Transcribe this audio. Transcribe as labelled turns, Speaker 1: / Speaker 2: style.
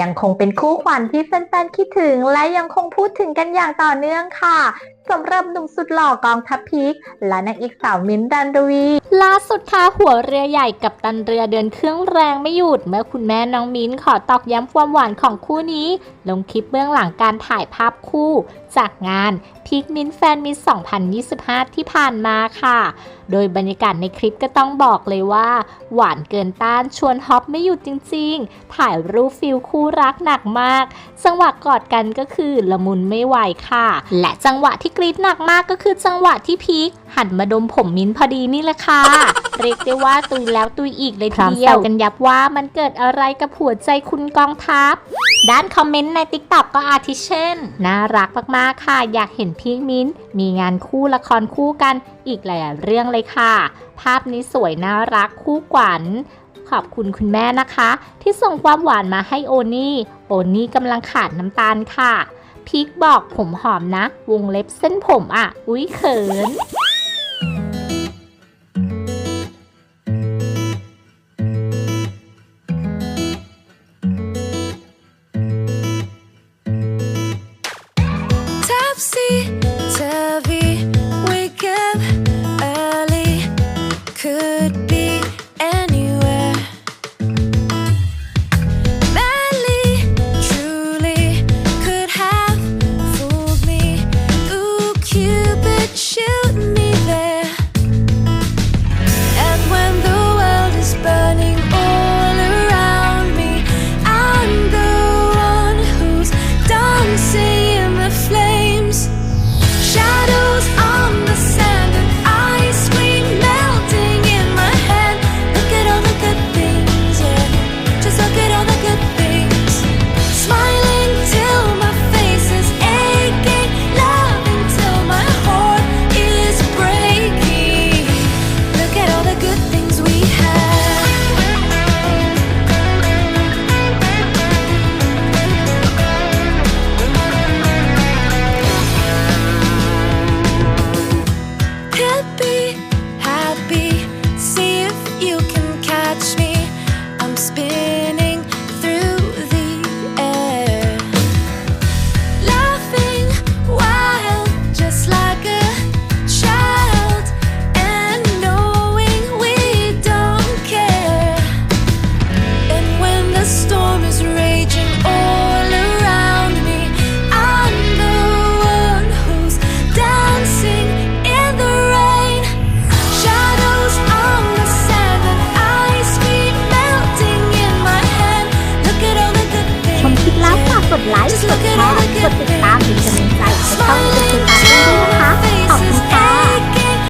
Speaker 1: ยังคงเป็นคู่ขวัญที่แฟนๆคิดถึงและยังคงพูดถึงกันอย่างต่อเนื่องค่ะ สำหรับหนุ่มสุดหล่อกองทัพพีคและนางเอกสาวมิ้นท์ดันดวี
Speaker 2: ล่าสุดค่ะหัวเรือใหญ่กับตันเรือเดินเครื่องแรงไม่หยุด เมื่อคุณแม่น้องมิ้นขอตอกย้ำความหวานของคู่นี้ ลงคลิปเบื้องหลังการถ่ายภาพคู่ จากงานพีคมิ้นแฟนมิต2025 ที่ผ่านมาค่ะ โดยบรรยากาศในคลิปก็ต้องบอกเลยว่า หวานเกินต้านชวนฮอปไม่หยุดจริง ๆ ถ่ายรูปฟิลคู่รักหนักมาก จังหวะกอดกันก็คือละมุนไม่ไหวค่ะ และจังหวะที่กรีดหนักมากก็คือจังหวะที่พีคหันมาดมผมมิ้นพอดีนี่แหละค่ะ เรียกได้ว่าตุยแล้วตุยอีกเลยทีเดียวกันยับว่ามันเกิดอะไรกับหัวใจคุณกองทัพ ด้านคอมเมนต์ใน t ิ k t o k ก็อาทิเช่น น่ารักมากๆค่ะ อยากเห็นพีคมิ้น มีงานคู่ละครคู่กันอีกหลายๆเรื่องเลยค่ะ ภาพนี้สวยน่ารักคู่ขวัญขอบคุณคุณแม่นะคะ ที่ส่งความหวานมาให้โอนี่ โอนี่กำลังขาดน้ำตาลค่ะ พีคบอกผมหอมนะ วงเล็บเส้นผมอะ อุ้ยเขิน ม
Speaker 3: things.
Speaker 2: คลิปแล้ว